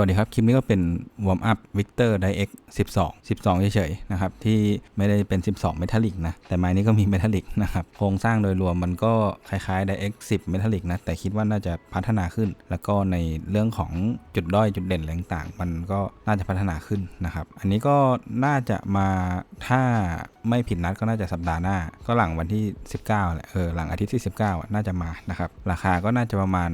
วัสดีครับ คลิปนี้ก็เป็นวอร์มอัพวิกเตอร์ไดเอ็ก12 12เฉยๆนะครับ ที่ไม่ได้เป็น 12 เมทัลลิกนะ แต่ไม้นี้ก็มีเมทัลลิกนะครับ โครงสร้างโดยรวมมันก็คล้ายๆไดเอ็ก10เมทัลลิกนะ แต่คิดว่าน่าจะพัฒนาขึ้น แล้วก็ในเรื่องของจุดด้อยจุดเด่นอะไรต่างๆ มันก็น่าจะพัฒนาขึ้นนะครับ อันนี้ก็น่าจะมาถ้า ไม่ผิดนัดก็น่าจะสัปดาห์หน้า ก็หลังวันที่ 19แหละเออหลังอาทิตย์ที่ 19อะน่าจะมานะครับ ราคาก็น่าจะประมาณ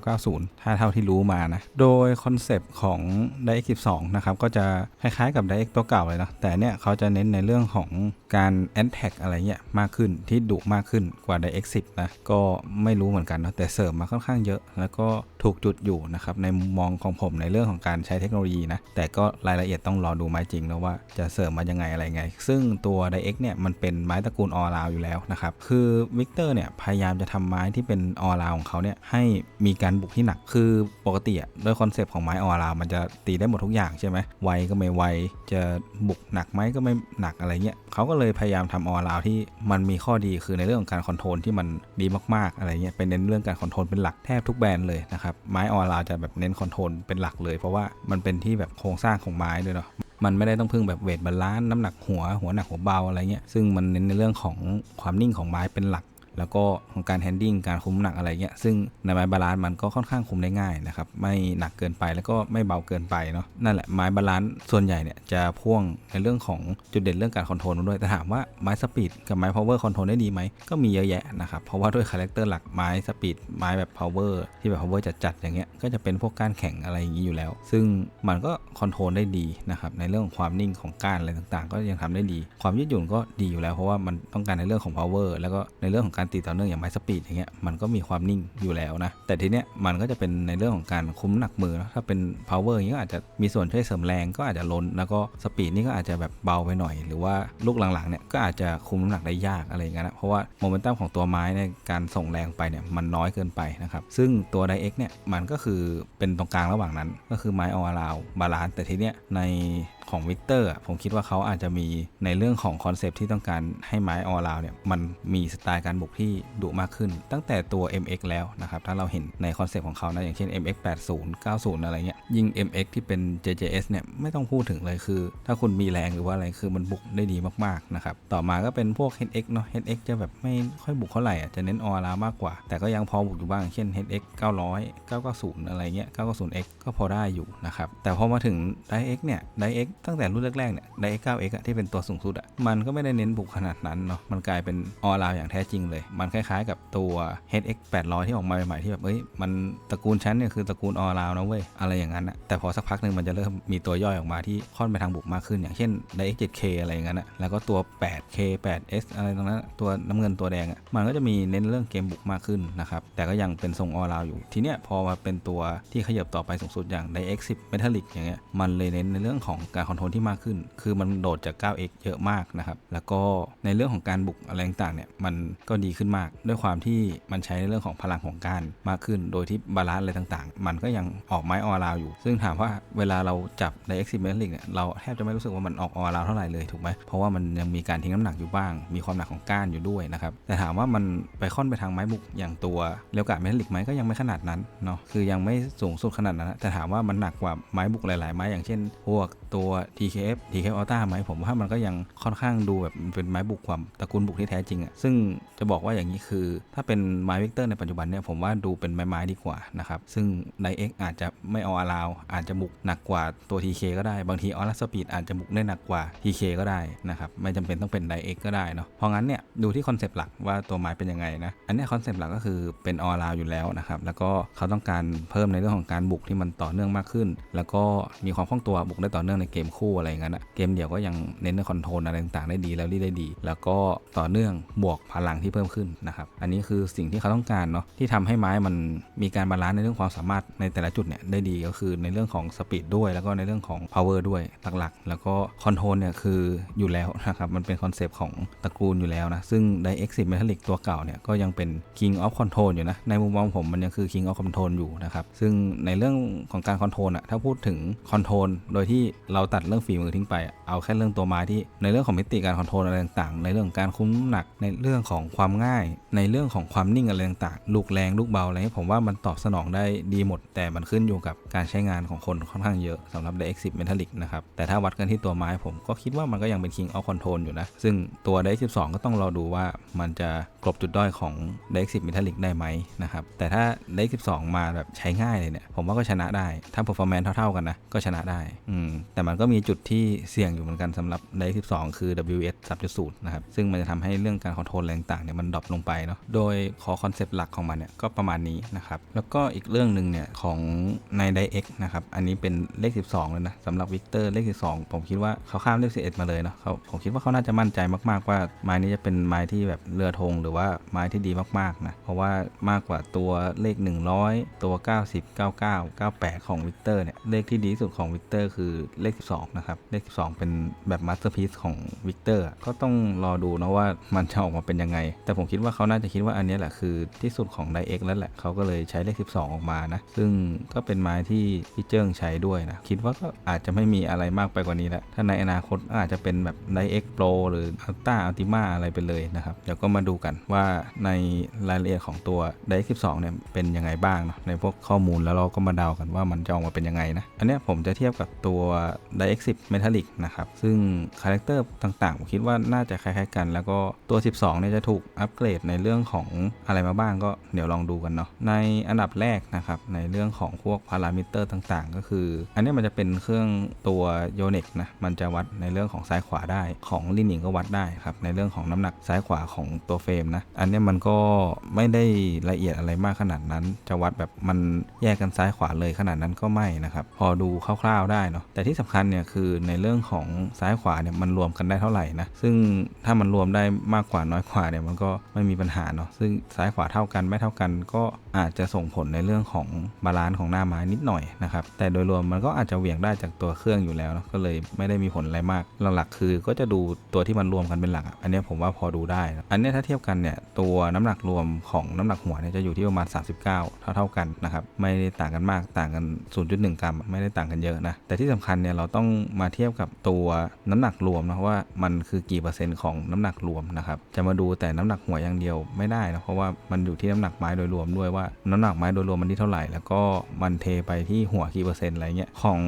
5990 ถ้าเท่าที่รู้มานะ โดยคอนเซปต์ของ d i 12นะครับก็จะคล้ายๆกับ d i ตัวเก่าเลยนะแต่เนี่ยเขาจะเน้นในเรื่องของการ a อนแท็กอะไรเงี้ยมากขึ้นที่ดุมากขึ้นกว่า d i 10นะก็ไม่รู้เหมือนกันเนาะแต่เสริมมาค่อนข้างเยอะ แล้วก็ถูกจุดอยู่นะครับในมุมมองของผมในเรื่องของการใช้เทคโนโลยีนะแต่ก็รายละเอียดต้องรอดูไม้จริงนะว่าจะเสริมมายังไงอะไรไง ซึ่งตัว d i เอ็กเนี่ยมันเป็นไม้ตระกูลออราวอยู่แล้วนะครับคือวิกเตอร์เนี่ยพยายามจะทำไม้ที่เป็นออราวของเขาเนี่ยให้มีการบุกที่หนักคือปกติอะโดยคอนเซปต์ของไม้ออราวมันจะตีได้หมดทุกอย่างใช่ไหมไวก็ไม่ไวจะบุกหนักไหมก็ไม่หนักอะไรเงี้ยเขาก็เลยพยายามทำออราวที่มันมีข้อดีคือในเรื่องของการคอนโทรลที่มันดีมากๆอะไรเงี้ยเป็นเน้นเรื่องการคอนโทรลเป็นหลักแทบทุกแบรนด์เลยนะครับไม้ออราวจะแบบเน้นคอนโทรลเป็นหลักเลย เพราะว่ามันเป็นที่แบบโครงสร้างของไม้ด้วยเนาะ มันไม่ได้ต้องพึ่งแบบเวทบาลานซ์น้ำหนักหัวหัวหนักหัวเบาอะไรเงี้ยซึ่งมันเน้นในเรื่องของความนิ่งของไม้เป็นหลัก แล้วก็ของการแฮนดิ้งการคุมหนักอะไรเงี้ยซึ่งในไม้บาลานซ์มันก็ค่อนข้างคุมได้ง่ายนะครับไม่หนักเกินไปแล้วก็ไม่เบาเกินไปเนาะนั่นแหละไม้บาลานซ์ส่วนใหญ่เนี่ยจะพ่วงในเรื่องของจุดเด่นเรื่องการคอนโทรลด้วยแต่ถามว่าไม้สปีดกับไม้พาวเวอร์คอนโทรลได้ดีไหมก็มีเยอะแยะนะครับเพราะว่าด้วยคาแรคเตอร์หลักไม้สปีดไม้แบบพาวเวอร์ที่แบบพาวเวอร์จัดๆอย่างเงี้ยก็จะเป็นพวกก้านแข็งอะไรอย่างนี้อยู่แล้ว ซึ่งมันก็คอนโทรลได้ดีนะครับในเรื่องของความนิ่งของก้านอะไรต่างๆ ก็ยังทำได้ดี ความยืดหยุ่นก็ดีอยู่แล้วเพราะว่ามันต้องการในเรื่องของ power แล้วก็ในเรื่องของการการตีต่อเนื่องอย่างไม้สปีดอย่างเงี้ยมันก็มีความนิ่งอยู่แล้วนะ แต่ทีเนี้ยมันก็จะเป็นในเรื่องของการคุ้มหนักมือนะถ้าเป็น power อย่างเงี้ยก็อาจจะมีส่วนช่วยเสริมแรงก็อาจจะล้น แล้วก็สปีดนี่ก็อาจจะแบบเบาไปหน่อย หรือว่าลูกหลังๆเนี่ยก็อาจจะคุมน้ำหนักได้ยากอะไรเงี้ยนะเพราะว่าโมเมนตัมของตัวไม้ในการส่งแรงไปเนี่ยมันน้อยเกินไปนะครับซึ่งตัวไดเอ็กเนี่ยมันก็คือเป็นตรงกลางระหว่างนั้น ก็คือไม้ออราวบาลานซ์แต่ทีเนี้ยในของวิกเตอร์ผมคิดว่าเขาอาจจะมีในเรื่องของคอนเซปต์ที่ต้องการให้ไม้ออราวเนี่ยมันมีสไตล์การบุกที่ดุมากขึ้น ตั้งแต่ตัว MX แล้วนะครับ ถ้าเราเห็นในคอนเซปต์ของเขานะอย่างเช่น MX 80 90 อะไรเงี้ยยิ่ง MX ที่เป็น JJS เนี่ยไม่ต้องพูดถึงเลยคือ ถ้าคุณมีแรงหรือว่าอะไรคือมันบุกได้ดีมากๆนะครับต่อมาก็เป็นพวก HX เนาะ HX จะแบบไม่ค่อยบุกเท่าไหร่อะจะเน้นออราวมากกว่า แต่ก็ยังพอบุกอยู่บ้างเช่น HX 900 990 อะไรเงี้ย 990X ก็พอได้อยู่นะครับแต่พอมาถึง Dix เนี่ย Dix ตั้งแต่รุ่นแรกๆเนี่ย Dix 9X อะที่เป็นตัวสูงสุดอะมันก็ไม่ได้เน้นบุกขนาดนั้นเนาะมันกลายเป็นออราวอย่างแท้จริงเลย มันคล้ายๆ กับตัว HX 800 ที่ออกมาใหม่ๆที่แบบเอ้ยมันตระกูลชั้นเนี่ยคือตระกูลออราวนะเว้ยอะไรอย่างนั้นอะแต่พอสักพักหนึ่งมันจะเริ่มมีตัวย่อยออกมาที่ค่อนไปทางบุกมากขึ้น อย่างเช่น Dix 7K อะไรอย่างนั้นอะแล้วก็ตัว 8K 8S อะไรตรงนั้นตัวน้ำเงินตัวแดงอะมันก็จะมีเน้นเรื่องเกมบุกมากขึ้นนะครับแต่ก็ยังเป็นทรงออราวอยู่ทีเนี้ยพอมาเป็นตัวที่ขยับต่อไปสูงสุดอย่าง Dix 10 Metallic อย่างเงี้ยมันเลยเน้นในเรื่องของการคอนโทรลที่มากขึ้น คือมันโดดจาก 9x เยอะมากนะครับ แล้วก็ในเรื่องของการบุกอะไรต่างเนี่ย มันก็ดีขึ้นมาก ด้วยความที่มันใช้ในเรื่องของพลังของการมากขึ้น โดยที่บาลานซ์อะไรต่างๆ มันก็ยังออกไม้ออราวอยู่ ซึ่งถามว่าเวลาเราจับ Dix 10 Metallic เนี่ย เราแทบจะไม่รู้สึกว่ามันออกออราวเท่าไหร่เลย ถูกไหม เพราะว่ามันยังมีการทิ้งน้ำหนักอยู่บ้าง มีความหนักของก้านอยู่ด้วยนะครับ แต่ถามว่ามันไปค่อนไปทางไม้บุกอย่างตัวเรียวกาเมทัลลิกไหมก็ยังไม่ขนาดนั้นเนาะ คือยังไม่สูงสุดขนาดนั้น แต่ถามว่ามันหนักกว่าไม้บุกหลาย ๆ ไม้อย่างเช่นพวกตัว TKF TKF Ultra ไหมผมว่ามันก็ยังค่อนข้างดูแบบเป็นไม้บุกความตระกูลบุกที่แท้จริงอะ่ะซึ่งจะบอกว่าอย่างนี้คือ ถ้าเป็นไม้วิกเตอร์ในปัจจุบันเนี่ยผมว่าดูเป็นไม้ไม้ดีกว่านะครับซึ่งไดเอ็กอาจจะไม่เอาอาราว อาจจะบุกหนักกว่าตัว TK ก็ได้บางทีออรัสปีดอาจจะบุกได้หนักกว่า TK ก็ได้นะครับไม่จำเป็นต้องเป็นไดเอ็กก็ได้เนาะเพราะงั้นเนี่ยดูที่คอนเซปต์หลักว่าตัวไม้เป็นยังไงนะอันนี้คอนเซปต์หลักก็คือเป็นออราวอยู่แล้วนะครับแล้วก็เขาต้องการเพิ่มในเรื่องของการบุกที่มันต่อเนื่องมากขึ้น แล้วก็มีความคล่องตัวบุกได้ต่อเนื่องในเกมมคู่อะไรอย่างนั้นอะเกมเดี่ยวก็ยังเน้นในคอนโทรลอะไรต่างๆได้ดีแล้วรีได้ดี แล้วก็ต่อเนื่องบวกพลังที่เพิ่มขึ้นนะครับอันนี้คือสิ่งที่เขาต้องการเนาะที่ทำให้ไม้มันมีการบาลานซ์ในเรื่องความสามารถในแต่ละจุดเนี่ยได้ดีก็คือในเรื่องของสปีดด้วย แล้วก็ในเรื่องของ power ด้วยหลักๆ แล้วก็คอนโทรลเนี่ยคืออยู่แล้วนะครับมันเป็นคอนเซปต์ของตระกูลอยู่แล้วนะซึ่ง Dix 10 Metallic ตัวเก่าเนี่ยก็ยังเป็น King of Control อยู่นะในมุมมองผมมันยังคือ King of Control อยู่นะครับซึ่งในเรื่องของการคอนโทรลอะถ้าพูดถึงคอนโทรลโดยที่เราตัดเรื่องฝีมือทิ้งไป เอาแค่เรื่องตัวไม้ที่ในเรื่องของมิติการคอนโทรลอะไรต่างๆ ในเรื่องของการคุ้มหนักในเรื่องของความง่าย ในเรื่องของความนิ่งอะไรต่างๆ ลูกแรงลูกเบาอะไรผมว่ามันตอบสนองได้ดีหมด แต่มันขึ้นอยู่กับการใช้งานของคนค่อนข้างเยอะสำหรับ DX10 Metallic นะครับ แต่ถ้าวัดกันที่ตัวไม้ผมก็คิดว่ามันก็ยังเป็น King of Control อยู่นะ ซึ่งตัว DX12 ก็ต้องรอดูว่ามันจะกลบจุดด้อยของ DX10 Metallic ได้ไหมนะครับ แต่ถ้า DX12 มาแบบใช้ง่ายเลยเนี่ย ผมว่าก็ชนะได้ ถ้า performance เท่าๆกันนะ ก็ชนะได้ อืม แต่มันก็มีจุดที่เสี่ยงอยู่เหมือนกันสำหรับ DX12 คือ WS 3.0 นะครับ ซึ่งมันจะทำให้เรื่องการคอนโทรลอะไรต่างเนี่ยมันดรอปลงไปเนาะโดยคอคอนเซปต์หลักของมันเนี่ยก็ประมาณนี้นะครับแล้วก็อีกเรื่องหนึ่งเนี่ยของใน DX นะครับอันนี้เป็นเลข 12เลยนะสำหรับวิกเตอร์เลข 12 ผมคิดว่าเขาข้ามเลข 11 มาเลยเนาะเขาผมคิดว่าเขาน่าจะมั่นใจมากๆว่าไม้นี้จะเป็นไม้ที่แบบเรือธงหรือว่าไม้ที่ดีมากๆนะเพราะว่ามากกว่าตัวเลข 100 ตัว 90 99 98 ของวิกเตอร์เนี่ยเลขที่ดีที่สุดของวิกเตอร์คือเลข 12 นะครับ เลข 12 เป็นแบบมาสเตอร์พีซของวิกเตอร์ก็ต้องรอดูนะว่ามันจะออกมาเป็นยังไง แต่ผมคิดว่าเขาน่าจะคิดว่าอันนี้แหละคือที่สุดของไดเอ็กแล้วแหละเขาก็เลยใช้เลข 12 ออกมานะ ซึ่งก็เป็นไม้ที่พี่เจิ้งใช้ด้วยนะ คิดว่าก็อาจจะไม่มีอะไรมากไปกว่านี้แล้ว ถ้าในอนาคตอาจจะเป็นแบบไดเอ็กโปรหรืออัลต้าอัลติมาอะไรไปเลยนะครับ เดี๋ยวก็มาดูกันว่าในรายละเอียดของตัวไดเอ็ก12เนี่ยเป็นยังไงบ้างเนาะในพวกข้อมูลแล้วเราก็มาเดากันว่ามันจะออกมาเป็นยังไงนะอันนี้ผมจะเทียบกับตัว d i x 10 Metallic นะครับ ซึ่งคาแรคเตอร์ต่างๆ ผมคิดว่าน่าจะคล้ายๆกัน แล้วก็ตัว 12เนี่ยจะถูกอัปเกรดในเรื่องของอะไรมาบ้างก็เดี๋ยวลองดูกันเนาะในอันดับแรกนะครับในเรื่องของพวกพารามิเตอร์ต่างๆ ก็คือ อันนี้มันจะเป็นเครื่องตัวโยเนกนะมันจะวัดในเรื่องของซ้ายขวาได้ของลินิงก็วัดได้ครับในเรื่องของน้ำหนักซ้ายขวาของตัวเฟรมนะอันนี้มันก็ไม่ได้ละเอียดอะไรมากขนาดนั้น จะวัดแบบมันแยกกันซ้ายขวาเลยขนาดนั้นก็ไม่นะครับพอดูคร่าวๆได้เนาะแต่ที่สำคัญเนี่ยคือในเรื่องของซ้ายขวาเนี่ยมันรวมกันได้เท่าไหร่นะซึ่งถ้ามันรวมได้มากกว่าน้อยกว่าเนี่ยมันก็ไม่มีปัญหาเนาะซึ่งซ้ายขวาเท่ากันไม่เท่ากันก็ อาจจะส่งผลในเรื่องของบาลานซ์ของหน้าไม้นิดหน่อยนะครับแต่โดยรวมมันก็อาจจะเหวี่ยงได้จากตัวเครื่องอยู่แล้วก็เลยไม่ได้มีผลอะไรมากหลักๆคือก็จะดูตัวที่มันรวมกันเป็นหลัก อันนี้ผมว่าพอดูได้ อันนี้ถ้าเทียบกันเนี่ยตัวน้ำหนักรวมของน้ำหนักหัวเนี่ยจะอยู่ที่ประมาณ 39 เท่าเท่ากันนะครับไม่ได้ต่างกันมากต่างกัน 0.1 กรัม ไม่ได้ต่างกันเยอะนะแต่ที่สำคัญเนี่ยเราต้องมาเทียบกับตัวน้ำหนักรวมนะว่ามันคือกี่เปอร์เซ็นต์ของน้ำหนักรวมนะครับจะมาดูแต่น้ำหนักหัวอย่างเดียวไม่ได้นะเพราะว่ามันอยู่ที่น้ำหนักไม้โดยรวมด้วยว่าน้ำหนักไม้โดยรวมมันที่เท่าไหร่ แล้วก็มันเทไปที่หัวกี่เปอร์เซ็นต์อะไรเงี้ยของ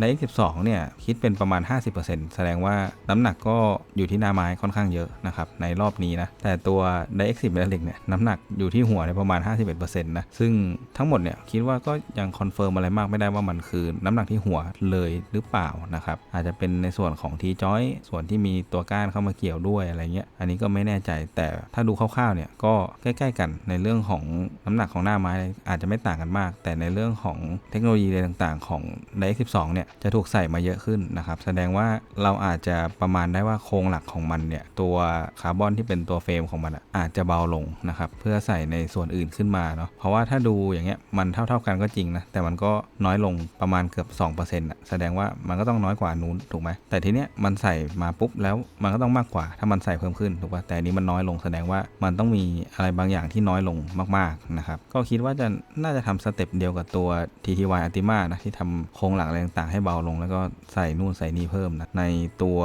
ใน12 เนี่ยคิดเป็นประมาณ 50%แสดงว่าน้ำหนักก็อยู่ที่หน้าไม้ค่อนข้างเยอะนะครับในรอบนี้นะแต่ตัว d i x 10 Metallic เนี่ยน้ำหนักอยู่ที่หัวในประมาณ 51%นะซึ่งทั้งหมดเนี่ยคิดว่าก็ยังคอนเฟิร์มอะไรมากไม่ได้ว่ามันคือน้ำหนักที่หัวเลยหรือเปล่านะครับอาจจะเป็นในส่วนของทีจอยส่วนที่มีตัวก้านเข้ามาเกี่ยวด้วยอะไรเงี้ยอันนี้ก็ไม่แน่ใจแต่ถ้าดูคร่าวๆเนี่ยก็ใกล้ ๆ กันในเรื่องของน้ำหนักของหน้าไม้อาจจะไม่ต่างกันมาก แต่ในเรื่องของเทคโนโลยีอะไรต่างๆ ของ d i x 12 เนี่ยจะถูกใส่มาเยอะขึ้นนะครับ แสดงว่าเราอาจจะประมาณได้ว่าโครงหลักของมันเนี่ยตัวคาร์บอนที่เป็นตัวเฟรมของมันอะอาจจะเบาลงนะครับเพื่อใส่ในส่วนอื่นขึ้นมาเนาะเพราะว่าถ้าดูอย่างเงี้ยมันเท่าๆกันก็จริงนะแต่มันก็น้อยลงประมาณเกือบ2%อะแสดงว่ามันก็ต้องน้อยกว่านู้นถูกไหมแต่ทีเนี้ยมันใส่มาปุ๊บแล้วมันก็ต้องมากกว่า ถ้ามันใส่เพิ่มขึ้นถูกป่ะแต่อันนี้มันน้อยลงแสดงว่ามันต้องมีอะไรบางอย่างที่น้อยลงมากๆนะครับก็คิดว่าจะน่าจะทำสเต็ปเดียวกับตัว TTY Ultima นะ ที่ทำโครงหลักอะไรต่างๆให้เบาลง แล้วก็ใส่นู่นใส่นี่เพิ่มนะ ในตัว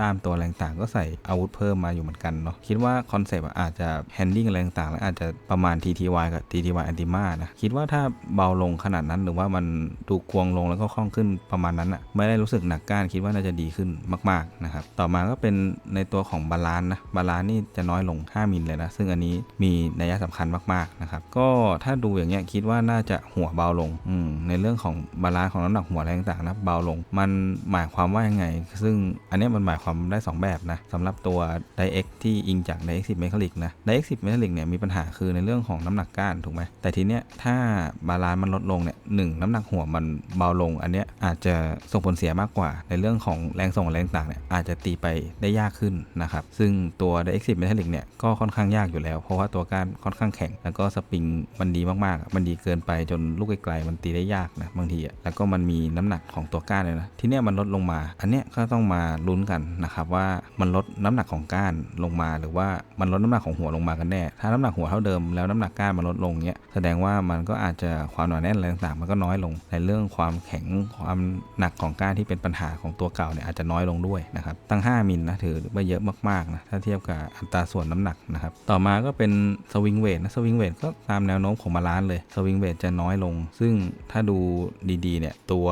ด้ามตัวอะไรต่างๆก็ใส่อาวุธเพิ่มมาอยู่เหมือนกันเนาะคิดว่าคอนเซปต์อาจจะแฮนดิ้งอะไรต่างๆแล้วอาจจะประมาณ TTY กับ TTY Ultima นะคิดว่าถ้าเบาลงขนาดนั้นหรือว่ามันดูควงลงแล้วก็คล่องขึ้นประมาณนั้นอะไม่ได้รู้สึกหนักก้านคิดว่าน่าจะดีขึ้นมากๆนะครับต่อมาก็เป็นในตัวของบาลานนะบาลานนี่จะน้อยลง 5 มิลเลยนะซึ่งอันนี้มีนัยสำคัญมากๆนะครับก็ถ้าดูอย่างเงี้ยคิดว่าน่าจะหัวเบาลงอืมในเรื่องของบาลานซ์ของน้ำหนักหัวอะไรต่างๆนะเบาลง มันหมายความว่ายังไง ซึ่งอันนี้มันหมายความได้ 2 แบบนะสำหรับตัว d i x ที่อิงจาก d i x 10 Metallic นะ d i x 10 Metallic เนี่ยมีปัญหาคือในเรื่องของน้ำหนักก้านถูกไหมแต่ทีเนี้ยถ้าบาลานซ์มันลดลงเนี่ยหนึ่งน้ำหนักหัวมันเบาลง อันเนี้ยอาจจะส่งผลเสียมากกว่า ในเรื่องของแรงส่งแรงต่างเนี่ยอาจจะตีไปได้ยากขึ้นนะครับซึ่งตัว d i x 10 Metallic เนี่ยก็ค่อนข้างยากอยู่แล้ว เพราะว่าตัวก้านค่อนข้างแข็งแล้วก็สปริงมันดีมากๆ มันดีเกินไปจนลูกไกลๆมันตีได้ยากนะบางทีอะแล้วก็มันมีน้ำหนักของตัวก้านเลยนะทีเนี้ยมันลดลงมา อันเนี้ยก็ต้องมาลุ้นกันนะครับว่ามันลดน้ำหนักของก้านลงมา หรือว่ามันลดน้ำหนักของหัวลงมากันแน่ ถ้าน้ำหนักหัวเท่าเดิมแล้วน้ำหนักก้านมันลดลงเนี้ยแสดงว่ามันก็อาจจะความหนาแน่นอะไรต่างๆมันก็น้อยลงในเรื่องความแข็งความหนักของก้านที่เป็นปัญหาของตัวเก่าเนี่ยอาจจะน้อยลงด้วยนะครับตั้ง 5 มิลนะถือว่าเยอะมากๆนะถ้าเทียบกับอัตราส่วนน้ำหนักนะครับต่อมาก็เป็นสวิงเวทนะสวิงเวทก็ตามแนวโน้มของบาลานซ์เลยสวิงเวทจะน้อยลง ซึ่งถ้าดูดีๆเนี่ยตัว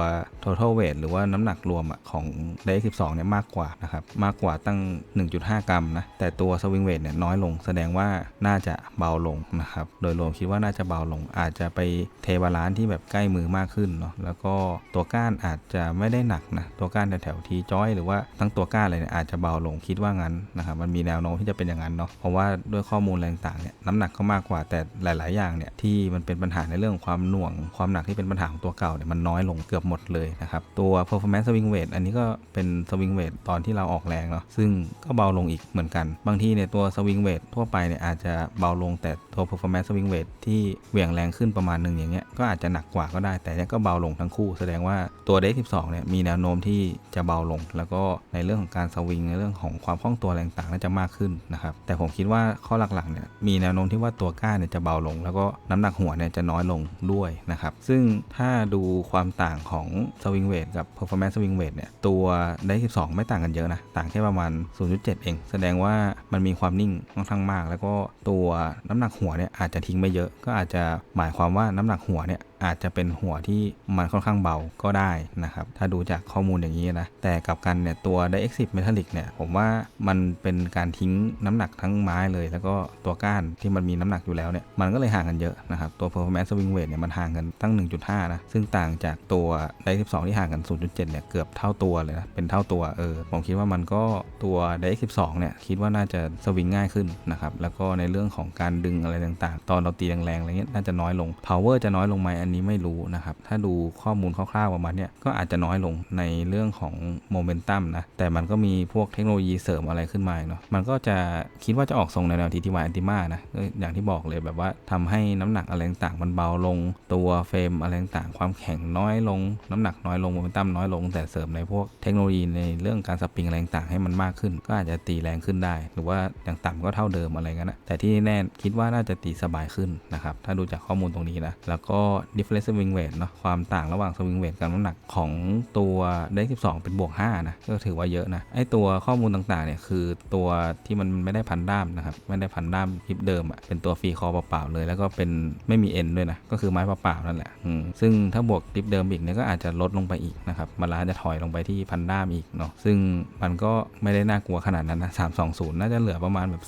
total weight หรือว่าน้ำหนักรวมของไดเอ็ก12เนี่ยมากกว่านะครับมากกว่าตั้ง 1.5 กรัมนะแต่ตัวสวิงเวทเนี่ยน้อยลง แสดงว่าน่าจะเบาลงนะครับโดยรวมคิดว่าน่าจะเบาลง อาจจะไปเทบาลานซ์ที่แบบใกล้มือมากขึ้นเนาะแล้วก็ตัวก้านอาจจะไม่ได้หนักนะตัวก้านแถวๆทีจอยหรือว่าทั้งตัวก้านเลยเนี่ยอาจจะเบาลงคิดว่างั้นนะครับมันมีแนวโน้มที่จะเป็นอย่างนั้นเนาะเพราะว่าด้วยข้อมูลอะไรต่างเนี่ยน้ำหนักก็มากกว่าแต่หลาย ๆ อย่างเนี่ยที่มันเป็นปัญหาในเรื่องของความหน่วงความหนักที่เป็นปัญหาของตัวเก่าเนี่ยมันน้อยลงเกือบหมดเลยนะครับ ตัว performance swing weight อันนี้ก็เป็น swing weight ตอนที่เราออกแรงเนาะซึ่งก็เบาลงอีกเหมือนกัน บางทีเนี่ยตัว swing weight ทั่วไปเนี่ยอาจจะเบาลงแต่ตัว performance swing weight ที่เหวี่ยงแรงขึ้นประมาณหนึ่งอย่างเงี้ยก็อาจจะหนักกว่าก็ได้ แต่เนี่ยก็เบาลงทั้งคู่ แสดงว่าตัว d 12เนี่ยมีแนวโน้มที่จะเบาลง แล้วก็ในเรื่องของการสวิงในเรื่องของความคล่องตัวแรงต่างน่าจะมากขึ้นนะครับแต่ผมคิดว่าข้อหลักๆเนี่ยมีแนวโน้มที่ว่าตัวก้านเนี่ยจะเบาลง แล้วก็น้ำหนักหัวเนี่ยจะน้อยลงด้วยนะครับซึ่งถ้าดูความต่างของสวิงเวทกับ performance swing weight เนี่ยตัวได้12 ไม่ต่างกันเยอะนะ ต่างแค่ประมาณ 0.7 เอง แสดงว่ามันมีความนิ่งค่อนข้างมาก แล้วก็ตัวน้ำหนักหัวเนี่ยอาจจะทิ้งไม่เยอะ ก็อาจจะหมายความว่าน้ำหนักหัวเนี่ย อาจจะเป็นหัวที่มันค่อนข้างเบาก็ได้นะครับ ถ้าดูจากข้อมูลอย่างนี้นะ แต่กับกันเนี่ยตัว d i x 10 Metallic เนี่ย ผมว่ามันเป็นการทิ้งน้ำหนักทั้งไม้เลย แล้วก็ตัวก้านที่มันมีน้ำหนักอยู่แล้วเนี่ย มันก็เลยห่างกันเยอะนะครับ ตัว performance swing weight เนี่ยมันห่างกันตั้ง 1.5 นะ ซึ่งต่างจากตัว d i 12 ที่ห่างกัน 0.7 เนี่ย เกือบเท่าตัวเลยนะ เป็นเท่าตัว เออ ผมคิดว่ามันก็ตัว d i 12 เนี่ย คิดว่าน่าจะสวิงง่ายขึ้นนะครับ แล้วก็ในเรื่องของการดึงอะไรต่างๆ ตอนเราตีแรงๆอะไรเงี้ย น่าจะน้อยลง power จะน้อยลงไหมอันนี้ไม่รู้นะครับ ถ้าดูข้อมูลคร่าวๆประมาณเนี้ยก็อาจจะน้อยลงในเรื่องของโมเมนตัมนะ แต่มันก็มีพวกเทคโนโลยีเสริมอะไรขึ้นมาเนาะ มันก็จะคิดว่าจะออกทรงในแนวทีทีวายอันติมานะ อย่างที่บอกเลยแบบว่าทำให้น้ำหนักอะไรต่างๆมันเบาลง ตัวเฟรมอะไรต่างๆความแข็งน้อยลง น้ำหนักน้อยลงโมเมนตัมน้อยลง แต่เสริมในพวกเทคโนโลยีในเรื่องการสปริงอะไรต่างให้มันมากขึ้น ก็อาจจะตีแรงขึ้นได้ หรือว่าอย่างต่ำก็เท่าเดิมอะไรเงี้ยนะ แต่ที่แน่คิดว่าน่าจะตีสบายขึ้นนะครับ ถ้าดูจากข้อมูลตรงนี้นะ แล้วก็ difference swing weight เนาะความต่างระหว่าง swing weight กับน้ำหนักของตัวเด็ก12 เป็นบวก 5 นะ ก็ถือว่าเยอะนะ ไอตัวข้อมูลต่างๆเนี่ยคือตัวที่มันไม่ได้พันด้ามนะครับ ไม่ได้พันด้ามคลิปเดิมอะเป็นตัวฟรีคอเปล่าๆเลย แล้วก็เป็นไม่มีเอ็นด้วยนะ ก็คือไม้เปล่าๆนั่นแหละอืมซึ่งถ้าบวกคลิปเดิมอีกเนี่ยก็อาจจะลดลงไปอีกนะครับบาลาจะถอยลงไปที่พันด้ามอีกเนาะซึ่งมันก็ไม่ได้น่ากลัวขนาดนั้นนะ320 น่าจะเหลือประมาณแบบ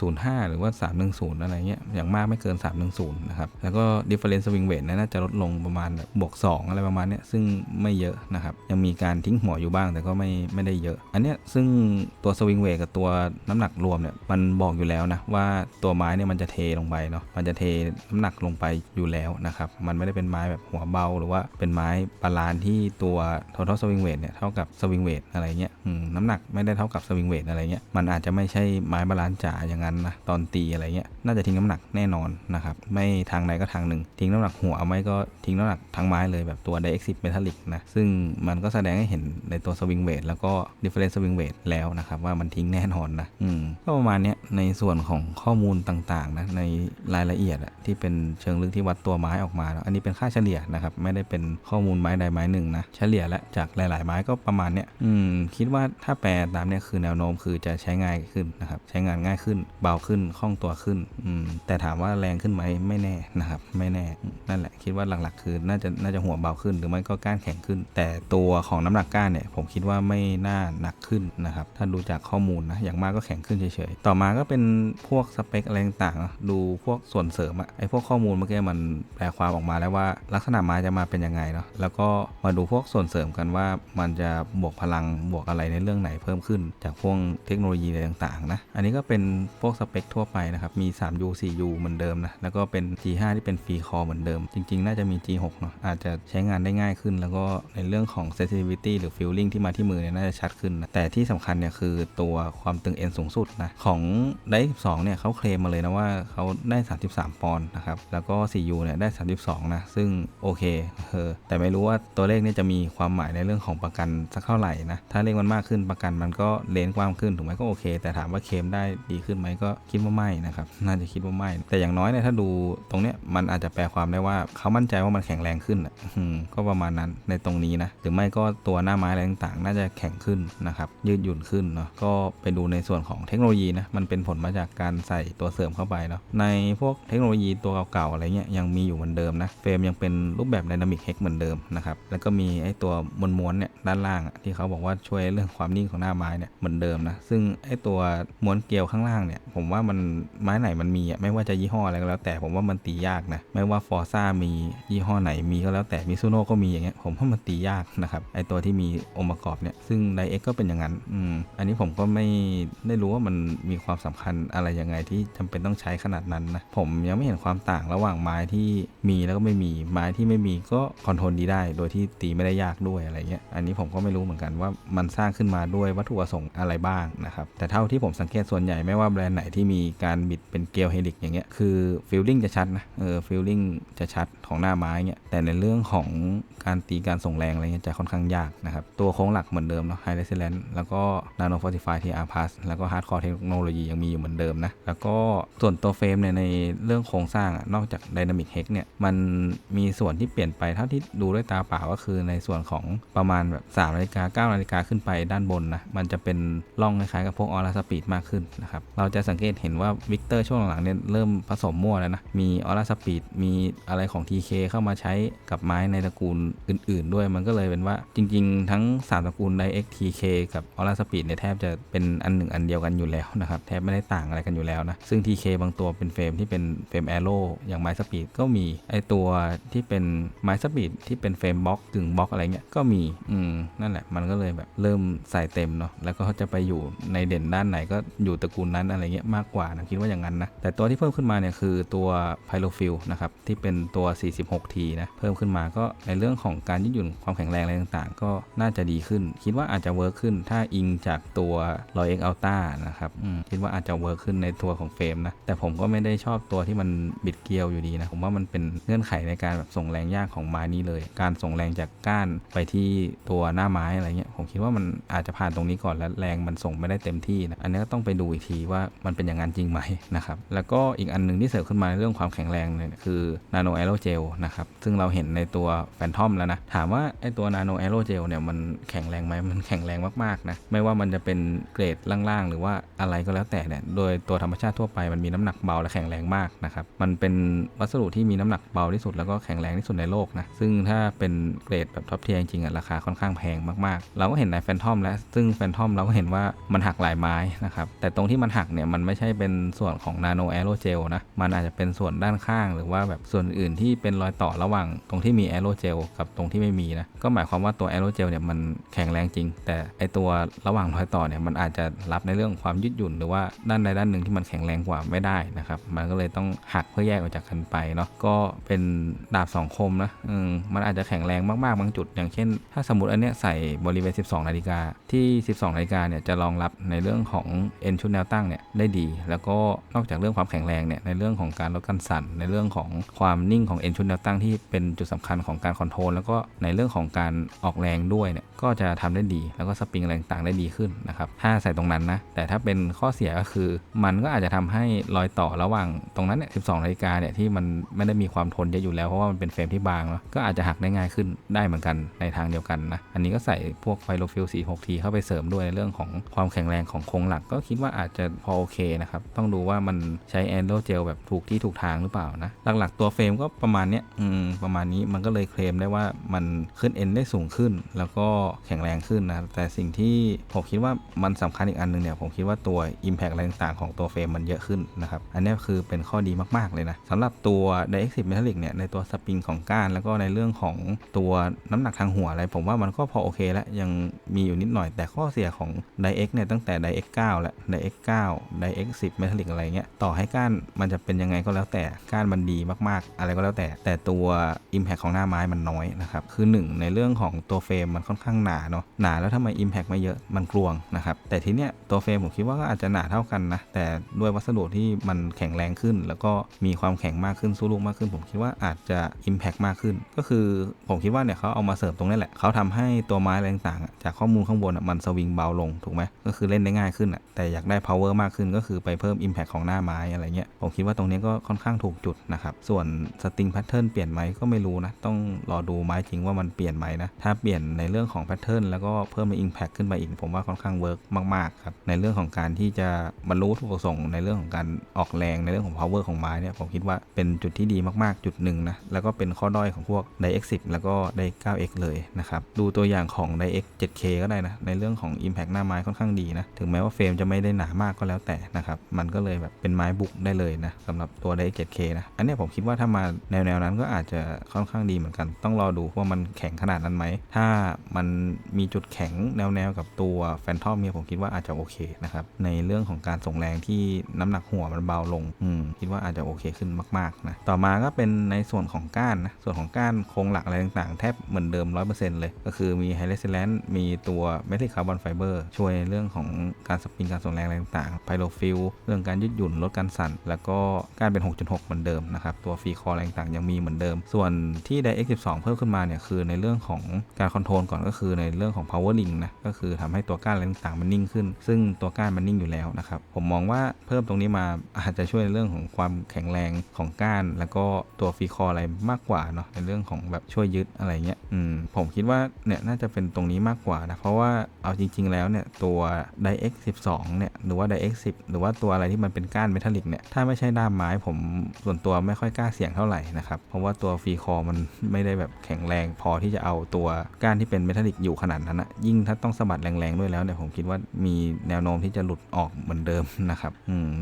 305 หรือว่า 310 อะไรเงี้ยอย่างมากไม่เกิน 310 นะครับแล้วก็ difference swing weight เนี่ยน่าจะลดลงประมาณบวก 2 อะไรประมาณนี้ซึ่งไม่เยอะนะครับ ยังมีการทิ้งหัวอยู่บ้างแต่ก็ไม่ไม่ได้เยอะ อันเนี้ยซึ่งตัว swing weight กับตัวน้ำหนักรวมเนี่ยมันบอกอยู่แล้วนะว่าตัวไม้เนี่ยมันจะเทลงไปเนาะมันจะเทน้ำหนักลงไปอยู่แล้วนะครับมันไม่ได้เป็นไม้แบบหัวเบาหรือว่าเป็นไม้บาลานที่ตัว total swing weight เนี่ยเท่ากับ swing weight อะไรเงี้ยน้ำหนักไม่ได้เท่ากับ swing weight อะไรเงี้ยมันอาจจะไม่ใช่ไม้บาลานจ๋าอย่างนั้นนะตอนตีอะไรเงี้ยน่าจะทิ้งน้ำหนักแน่นอนนะครับไม่ทางใดก็ทางหนึ่ง ทิ้งน้ำหนักหัวไม่ก็ทิ้งน้ำหนักทั้งไม้เลยแบบตัว d i x 10 metallic นะ ซึ่งมันก็แสดงให้เห็นในตัว swing weight แล้วก็ difference swing weight แล้วนะครับ ว่ามันทิ้งแน่นอนนะอืมก็ประมาณนี้ในส่วนของข้อมูลต่างๆนะในรายละเอียดที่เป็นเชิงลึกที่วัดตัวไม้ออกมาเนอะอันนี้เป็นค่าเฉลี่ยนะครับ ไม่ได้เป็นข้อมูลไม้ใดไม้หนึ่งนะเฉลี่ยและจากหลาย ๆ ไม้ก็ประมาณเนี้ยอืมคิดว่าถ้าแปลตามเนี้ยคือแนวโน้มคือจะใช้ง่ายขึ้นนะครับใช้งานง่ายขึ้น เบาขึ้นคล่องตัวขึ้นอืมแต่ถามว่าแรงขึ้นไหมไม่แน่นะครับ ไม่แน่นั่นแหละคิดดว่าหลักๆ คือน่าจะน่าจะหัวเบาขึ้น หรือไม่ก็ก้านแข็งขึ้น แต่ตัวของน้ำหนักก้านเนี่ยผมคิดว่าไม่น่าหนักขึ้นนะครับถ้าดูจากข้อมูลนะอย่างมากก็แข็งขึ้นเฉยๆต่อมาก็เป็นพวกสเปคอะไรต่างๆดูพวกส่วนเสริมอะไอพวกข้อมูลเมื่อกี้มันแปลความออกมาแล้วว่า ลักษณะไม้จะมาเป็นยังไงเนาะแล้วก็มาดูพวกส่วนเสริมกันว่ามันจะบวกพลังบวกอะไรในเรื่องไหนเพิ่มขึ้น จากพวกเทคโนโลยีอะไรต่างๆนะอันนี้ก็เป็นพวกสเปคทั่วไปนะครับมี 3U 4U เหมือนเดิมนะแล้วก็เป็น G5 ที่เป็นฟรีคอเหมือนเดิม จริงงๆ น่าจะมี G6 เนาะอาจจะใช้งานได้ง่ายขึ้น แล้วก็ในเรื่องของ sensitivity หรือ feeling ที่มาที่มือเนี่ยน่าจะชัดขึ้นนะแต่ที่สำคัญเนี่ยคือตัวความตึงเอ็นสูงสุดนะของได12เนี่ยเขาเคลมมาเลยนะว่าเขาได้ 33 ปอนด์นะครับแล้วก็ 4U เนี่ยได้ 32 นะ ซึ่งโอเคเออแต่ไม่รู้ว่าตัวเลขเนี่ยจะมีความหมายในเรื่องของประกันสักเท่าไหร่นะถ้าเลขมันมากขึ้นประกันมันก็เลนกว้างขึ้นถูกไหมก็โอเค แต่ถามว่าเคลมได้ดีขึ้นไหมก็คิดว่าไม่นะครับน่าจะคิดว่าไม่แต่อย่างน้อยเนี่ยถ้าดูตรงเนี้ยมันอาจจะแปลความได้ว่าเขามั่นใจว่ามันแข็งแรงขึ้นอะก็ประมาณนั้นในตรงนี้นะหรือไม่ก็ตัวหน้าไม้อะไรต่างๆ น่าจะแข็งขึ้นนะครับ ยืดหยุ่นขึ้นเนาะก็ไปดูในส่วนของเทคโนโลยีนะมันเป็นผลมาจากการใส่ตัวเสริมเข้าไปเนาะในพวกเทคโนโลยีตัวเก่าๆอะไรเงี้ยยังมีอยู่เหมือนเดิมนะเฟรมยังเป็นรูปแบบ Dynamic Hex เหมือนเดิมนะครับแล้วก็มีไอ้ตัวม้วนๆเนี่ยด้านล่างที่เขาบอกว่าช่วยเรื่องความนิ่งของหน้าไม้เนี่ยเหมือนเดิมนะซึ่งไอ้ตัวม้วนเกลียวข้างล่างเนี่ยผมว่ามันไม้ไหนมันมีอะไม่ว่าจะยี่ห้ออะไรก็แล้ว แต่ผมว่ามันตียากนะไม่ว่าฟอร์ซ่ามียี่ห้อไหนมีก็แล้วแต่มิซูโน่ก็มีอย่างเงี้ยผมว่ามันตียากนะครับไอตัวที่มีองค์ประกอบเนี่ยซึ่งไดเอ็กก็เป็นอย่างนั้นอืมอันนี้ผมก็ไม่ได้รู้ว่ามันมีความสำคัญอะไรยังไงที่จำเป็นต้องใช้ขนาดนั้นนะผมยังไม่เห็นความต่างระหว่างไม้ที่มีแล้วก็ไม่มีไม้ที่ไม่มีก็คอนโทรลดีได้ โดยที่ตีไม่ได้ยากด้วยอะไรเงี้ยอันนี้ผมก็ไม่รู้เหมือนกันว่ามันสร้างขึ้นมาด้วยวัตถุประสงค์อะไรบ้างนะครับแต่เท่าที่ผมสังเกตส่วนใหญ่ไม่ว่าแบรนด์ไหนที่มีการบิดเป็นเกลียวเฮลิกอย่างเงี้ยคือฟิลลิ่งจะชัดนะเออฟิลลิ่งจะชัดของหน้าไม้เงี้ยแต่ในเรื่องของการตีการส่งแรงอะไรเงี้ยจะค่อนข้างยากนะครับ ตัวโค้งหลักเหมือนเดิมเนาะ High Resilience แล้วก็ Nano Fortify TR Plus แล้วก็ Hardcore Technology ยังมีอยู่เหมือนเดิมนะ แล้วก็ส่วนตัวเฟรมเนี่ยในเรื่องโครงสร้างอะนอกจาก Dynamic Hex เนี่ยมันมีส่วนที่เปลี่ยนไปเท่าที่ดูด้วยตาเปล่าก็คือในส่วนของประมาณแบบ3นาฬิกา9นาฬิกาขึ้นไปด้านบนนะมันจะเป็นร่องคล้ายๆกับพวกออร่าสปีดมากขึ้นนะครับเราจะสังเกตเห็นว่าวิกเตอร์ช่วงหลังๆเนี่ยเริ่มผสมมั่วแล้วนะมีออร่าสปีดมีอะไรของ TK เข้ามาใช้กับไม้ในตระกูลอื่น ๆ ด้วยมันก็เลยเป็นว่าจริง ๆ ทั้ง 3 ตระกูลไดเอ็ก TK กับออร่าสปีดเนี่ยแทบจะเป็นอันหนึ่งอันเดียวกันอยู่แล้วนะครับแทบไม่ได้ต่างอะไรกันอยู่แล้วนะซึ่ง TK บางตัวเป็นเฟรมที่เป็นเฟรมแอโร่อย่างไม้สปีดก็มีไอตัวที่เป็นไม้สปีดที่เป็นเฟรมบล็อกกึ่งบล็อกอะไรเงี้ยก็มีอืมนั่นแหละมันก็เลยแบบเริ่มใส่เต็มเนาะแล้วก็จะไปอยู่ในเด่นด้านไหนก็อยู่ตระกูลนั้นอะไรเงี้ยมากกว่านะคิดว่าอย่างนั้นนะแต่ตัวที่เพิ่มขึ้นมาเนี่ยคือตัวไพโลฟิลนะครับที่เป็นตัว 46T นะ เพิ่มขึ้นมาก็ในเรื่องของการยืดหยุ่นความแข็งแรงอะไรต่างๆ ก็น่าจะดีขึ้น คิดว่าอาจจะเวิร์คขึ้นถ้าอิงจากตัว 100X Ultra นะครับคิดว่าอาจจะเวิร์คขึ้นในตัวของเฟรมนะ แต่ผมก็ไม่ได้ชอบตัวที่มันบิดเกลียวอยู่ดีนะ ผมว่ามันเป็นเงื่อนไขในการแบบส่งแรงยากของไม้นี้เลย การส่งแรงจากก้านไปที่ตัวหน้าไม้อะไรเงี้ย ผมคิดว่ามันอาจจะผ่านตรงนี้ก่อนแล้วแรงมันส่งไม่ได้เต็มที่นะ อันนี้ก็ต้องไปดูอีกทีว่ามันเป็นอย่างนั้นจริงไหมนะครับ แล้วก็อีกอันหนึงที่เสริมขึ้นมาในเรื่องความแข็งแรงเนี่ยคือ Nano Aerogel นะครับ ซึ่งเราเห็นในตัวแฟนทอมแล้วนะ ถามว่าไอตัว Nano Aerogel เนี่ยมันแข็งแรงไหมมันแข็งแรงมากๆนะ ไม่ว่ามันจะเป็นเกรดล่างๆ หรือว่าอะไรก็แล้วแต่เนี่ย โดยตัวธรรมชาติทั่วไปมันมีน้ำหนักเบาและแข็งแรงมากนะครับ มันเป็นวัสดุที่มีน้ำหนักเบาที่สุดแล้วก็แข็งแรงที่สุดในโลกนะ ซึ่งถ้าเป็นเกรดแบบท็อปเทียจริงๆอะราคาค่อนข้างแพงมากๆ เราก็เห็นในแฟนทอมแล้ว ซึ่งแฟนทอมเราก็เห็นว่ามันหักหลายไม้นะครับ แต่ตรงที่มันหักเนี่ยมันไม่ใช่เป็นส่วนของ Nano Aerogel นะ มันอาจจะเป็นส่วนด้านข้างหรือว่าแบบส่วนอื่นที่เป็นรอยต่อระหว่างตรงที่มี Aerogel กับตรงที่ไม่มีนะก็หมายความว่าตัว Aerogel เนี่ยมันแข็งแรงจริง แต่ไอตัวระหว่างรอยต่อเนี่ยมันอาจจะรับในเรื่องความยืดหยุ่น หรือว่าด้านใดด้านหนึ่งที่มันแข็งแรงกว่าไม่ได้นะครับมันก็เลยต้องหักเพื่อแยกออกจากกันไปเนาะก็เป็นดาบสองคมนะอืมมันอาจจะแข็งแรงมากๆบางจุด อย่างเช่น ถ้าสมมติอันเนี้ยใส่บริเวณ 12 นาฬิกาที่ 12 นาฬิกาเนี่ยจะรองรับในเรื่องของเอ็นชุดแนวตั้งเนี่ยได้ดี แล้วก็นอกจากเรื่องความแข็งแรงเนี่ยในเรื่องของการลดการสั่นในเรื่องของความนิ่งของเอ็นชุดแนวตั้งที่เป็นจุดสำคัญของการคอนโทรลแล้วก็ในเรื่องของการออกแรงด้วยเนี่ยก็จะทำได้ดีแล้วก็สปริงอะไรต่างๆได้ดีขึ้นนะครับถ้าใส่ตรงนั้นนะแต่ถ้าเป็นข้อเสียก็คือ มันก็อาจจะทำให้รอยต่อระหว่างตรงนั้นเนี่ย12นาฬิกาเนี่ยที่มันไม่ได้มีความทนเยอะอยู่แล้วเพราะว่ามันเป็นเฟรมที่บางเนาะก็อาจจะหักได้ง่ายขึ้นได้เหมือนกันในทางเดียวกันนะอันนี้ก็ใส่พวกไฟโลฟิล 46T เข้าไปเสริมด้วยในเรื่องของความแข็งแรงของโครงหลัก ก็คิดว่าอาจจะพอโอเคนะครับต้องดูว่ามันใช้แอนโดเจลแบบถูกที่ถูกทางหรือเปล่านะหลักๆตัวเฟรมก็ประมาณเนี้ยประมาณนี้มันก็เลยเคลมได้ว่ามันขึ้นเอ็นได้สูงขึ้น แล้วก็แข็งแรงขึ้นนะแต่สิ่งที่ผมคิดว่ามันสำคัญอีกอันหนึงเนี่ยผมคิดว่าตัว Impact อะไรต่างๆของตัวเฟรมมันเยอะขึ้นนะครับอันนี้คือเป็นข้อดีมากๆเลยนะสำหรับตัว d i x 10 Metallic เนี่ยในตัวสปริงของก้าน แล้วก็ในเรื่องของตัวน้ำหนักทางหัวอะไร ผมว่ามันก็พอโอเคแล้วยังมีอยู่นิดหน่อยแต่ข้อเสียของ d i x เนี่ยตั้งแต่ d i x 9 และ d i x 9 d i x 10 Metallic อะไรเงี้ยต่อให้ก้านมันจะเป็นยังไงก็แล้วแต่ก้านมันดีมากๆ อะไรก็แล้วแต่แต่ตัว Impact ของหน้าไม้มันน้อยนะครับ คือ 1 ในเรื่องของตัวเฟรมมันค่อนข้างหนาเนาะหนาแล้วทำไม Impact ไม่เยอะมันกลวงนะครับ แต่ทีเนี้ยตัวเฟรมผมคิดว่าก็อาจจะหนาเท่ากันนะ แต่ด้วยวัสดุที่มันแข็งแรงขึ้น แล้วก็มีความแข็งมากขึ้นสู้ลูกมากขึ้น ผมคิดว่าอาจจะ Impact มากขึ้น ก็คือผมคิดว่าเนี่ยเขาเอามาเสริมตรงนี้แหละเขาทำให้ตัวไม้อะไรต่างๆจากข้อมูลข้างบนมันสวิงเบาลงถูกไหมก็คือเล่นได้ง่ายขึ้นแต่อยากได้ power มากขึ้นก็คือไปเพิ่ม impact ของหน้าไม้อะไรเงี้ยผมคิดว่าตรงนี้ก็ค่อนข้างถูกจุดนะครับส่วน string pattern เปลี่ยนไหมก็ไม่รู้นะ ต้องรอดูไม้จริงว่ามันเปลี่ยนไหมนะ ถ้าเปลี่ยนในเรื่องของ pattern แล้วก็เพิ่มใน impact ขึ้นไปอีก ผมว่าค่อนข้างเวิร์กมากๆครับ ในเรื่องของการที่จะบรรลุถูกประสงค์ในเรื่องของการออกแรงในเรื่องของ power ของไม้เนี่ยผมคิดว่าเป็นจุดที่ดีมากๆ จุดหนึ่งนะ แล้วก็เป็นข้อด้อยของพวก i x 10แล้วก็ i 9x เลยนะครับดูตัวอย่างของ i x 7k ก็ได้นะในเรื่องของ impact หน้าไม้ค่อนข้างดีนะถึงแม้ว่าเฟรมจะไม่ได้หนามากก็แล้วแต่นะครับมันก็เลยแบบเป็นไม้บุกได้เลยนะสำหรับตัว i x 7k นะอันนี้ผมคิดว่าถ้ามาแนวนวนั้นก็อาจจะค่อนข้างดีเหมือนกัน ต้องรอดูว่ามันแข็งขนาดนั้นไหม ถ้ามันมีจุดแข็งแนวแนวๆกับตัวแฟนทอมเนี่ยผมคิดว่าอาจจะโอเคนะครับ ในเรื่องของการส่งแรงที่น้ำหนักหัวมันเบาลง อืมคิดว่าอาจจะโอเคขึ้นมากๆนะ ต่อมาก็เป็นในส่วนของก้านนะ ส่วนของก้านโครงหลักอะไรต่างๆ แทบเหมือนเดิม 100%เลย ก็คือมีไฮเลสแลนมีตัวเมทัลคาร์บอนไฟเบอร์ช่วยเรื่องของการสปริงการส่งแรงอะไรต่างๆไพโลฟิลเรื่องการยืดหยุ่นลดการสั่น แล้วก็ก้ารเป็น 6.6 เหมือนเดิมนะครับตัวฟรีคอร์อะไรต่างยังมีเหมือนเดิม ส่วนที่ d i x 12 เพิ่มขึ้นมาเนี่ยคือในเรื่องของการคอนโทรลก่อนก็คือในเรื่องของ power ring นะก็คือทำให้ตัวก้านอะไรต่างๆมันนิ่งขึ้น ซึ่งตัวก้านมันนิ่งอยู่แล้วนะครับผมมองว่าเพิ่มตรงนี้มาอาจจะช่วยในเรื่องของความแข็งแรงของก้าน แล้วก็ตัวฟรีคอร์อะไรมากกว่าเนาะในเรื่องของแบบช่วยยึดอะไรเงี้ยอืมผมคิดว่าเนี่ยน่าจะเป็นตรงนี้มากกว่านะเพราะว่าเอาจริง ๆ แล้วเนี่ยตัว d i x 12 เนี่ยหรือว่า d i x 10 หรือว่าตัวอะไรที่มันเป็นก้านเมทัลลิกเนี่ยถ้าไม่ใช่ด้ามไม้ผมส่วนตัวไม่ค่อยกล้าเสี่ยงเท่าไหร่นะครับ เพราะว่าตัวฟรีคอมันไม่ได้แบบแข็งแรงพอที่จะเอาตัวก้านที่เป็นเมทัลลิกอยู่ขนาดนั้นนะยิ่งถ้าต้องสะบัดแรงๆด้วยแล้วเนี่ยผมคิดว่ามีแนวโน้มที่จะหลุดออกเหมือนเดิมนะครับ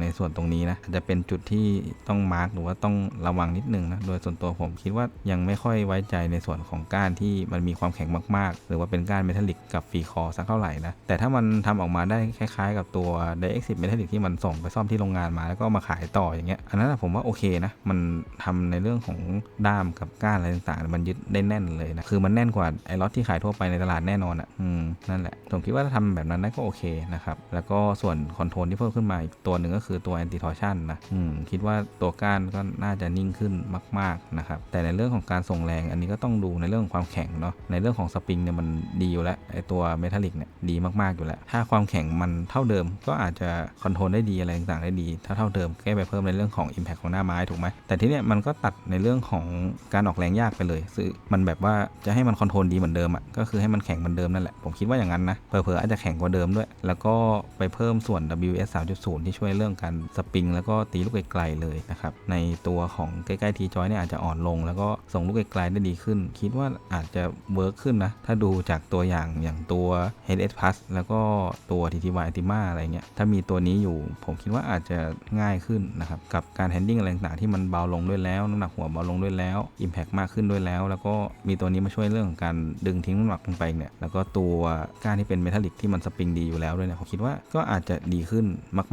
ในส่วนตรงนี้นะจจะเป็นจุดที่ต้องมาร์กหรือว่าต้องระวังนิดนึงนะโดยส่วนตัวผมคิดว่ายังไม่ค่อยไว้ใจในส่วนของก้านที่มันมีความแข็งมากๆ หรือว่าเป็นก้านเมทัลลิกกับฟรีคอสักเท่าไหร่นะแต่ถ้ามันทำออกมาได้คล้าย ๆ กับตัว d i x 10เมทัลลิกที่มันส่งไปซ่อมที่โรงงานมาแล้วก็มาขายต่ออย่างเงี้ยอันนั้นผมว่าโอเคนะมันทำในเรื่องของด้ามกับก้านอะไรต่างๆ มันยึดได้แน่นเลยนะ คือมันแน่นกว่าไอ้ล็อตที่ขายทั่วไปในตลาดแน่นอนอะอืมนั่นแหละ ผมคิดว่าถ้าทำแบบนั้นได้ก็โอเคนะครับ แล้วก็ส่วนคอนโทรลที่เพิ่มขึ้นมาอีกตัวหนึ่งก็คือตัว anti torsion นนะอืมคิดว่าตัวก้านก็น่าจะนิ่งขึ้นมากๆนะครับแต่ในเรื่องของการส่งแรง อันนี้ก็ต้องดูในเรื่องของความแข็งเนาะในเรื่องของสปริงเนี่ยมันดีอยู่แล้วไอ้ตัวเมทัลลิกเนี่ยดีมากๆอยู่แล้ว ถ้าความแข็งมันเท่าเดิม ก็อาจจะคอนโทรลได้ดีอะไรต่างๆได้ดี ถ้าเท่าเดิมแค่ไปเพิ่มในเรื่องของ impact ของหน้าไม้ถูกไหมแต่ทีเนี้ยมันก็ตัดในเรื่องของการออกแรงยากไปเลยซึ่งมันแบบว่าจะให้มันคอนโทรลดีเหมือนเดิมอะก็คือให้มันแข็งเหมือนเดิมนั่นแหละ ผมคิดว่าอย่างนั้นนะเผลอๆอาจจะแข็งกว่าเดิมด้วย แล้วก็ไปเพิ่มส่วน WS 3.0 ที่ช่วยเรื่องการสปริง แล้วก็ตีลูกไกลๆเลยนะครับในตัวของใกล้ๆทีจอยเนี่ยอาจจะอ่อนลง แล้วก็ส่งลูกไกลๆได้ดีขึ้น คิดว่าอาจจะเวิร์กขึ้นนะถ้าดูจากตัวอย่างอย่างตัว HS Plus แล้วก็ตัว TTY Ultima อะไรเงี้ยถ้ามีตัวนี้อยู่ ผมคิดว่าอาจจะง่ายขึ้นนะครับกับการแฮนดิ้งอะไรต่างๆที่มันเบาลงด้วยแล้วน้ำหนักหัวเบาลงด้วยแล้ว Impact มากขึ้นด้วยแล้ว แล้วก็มีตัวนี้มาช่วยเรื่องของการดึงทิ้งน้ำหนักลงไปเนี่ยแล้วก็ตัวก้านที่เป็นเมทัลลิกที่มันสปริงดีอยู่แล้วด้วยเนี่ยผมคิดว่าก็อาจจะดีขึ้น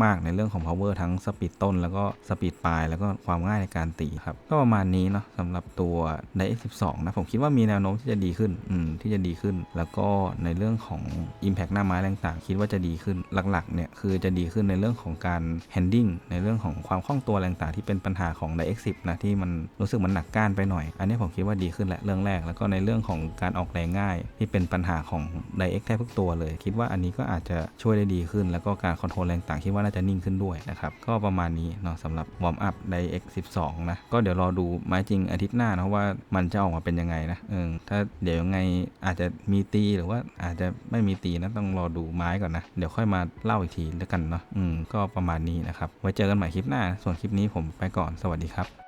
มาก ๆ ในเรื่องของ power ทั้งสปีดต้น แล้วก็สปีดปลาย แล้วก็ความง่ายในการตีครับก็ประมาณนี้เนาะสำหรับตัว d i x 12นะผมคิดว่ามีแนวโน้มที่จะดีขึ้นอืมที่จะดีขึ้น แล้วก็ในเรื่องของ Impact หน้าไม้อะไรต่างๆ คิดว่าจะดีขึ้นหลักๆเนี่ยคือจะดีขึ้นในเรื่องของการ handling ในเรื่องของความคล่องตัวอะไรต่างๆที่เป็นปัญหาของ d i x 10นะที่มันรูู้สึกมันหนักก้านไปหน่อย อันนี้ผมคิดว่าดีขึ้นแหละเรื่องแรก แล้วก็ในเรื่องของการออกแรงง่าย ที่เป็นปัญหาของ d i x แทบทุกตัวเลย คิดว่าอันนี้ก็อาจจะช่วยได้ดีขึ้น แล้วก็การคอนโทรลแรงต่างคิดว่าน่าจะนิ่งขึ้นด้วยนะครับก็ประมาณนี้เนาะสำหรับวอร์มอัพ d i x 12นะก็เดี๋ยวรอดูไม้จริงอาทิตย์หน้านะว่ามันจะออกมาเป็นยังไงนะเออถ้าเดี๋ยวยังไงอาจจะมีตีหรือว่าอาจจะไม่มีตีนะต้องรอดูไม้ก่อนนะเดี๋ยวค่อยมาเล่าอีกทีแล้วกันเนาะอืมก็ประมาณนี้นะครับไว้เจอกันใหม่คลิปหน้า ส่วนคลิปนี้ผมไปก่อนสวัสดีครับ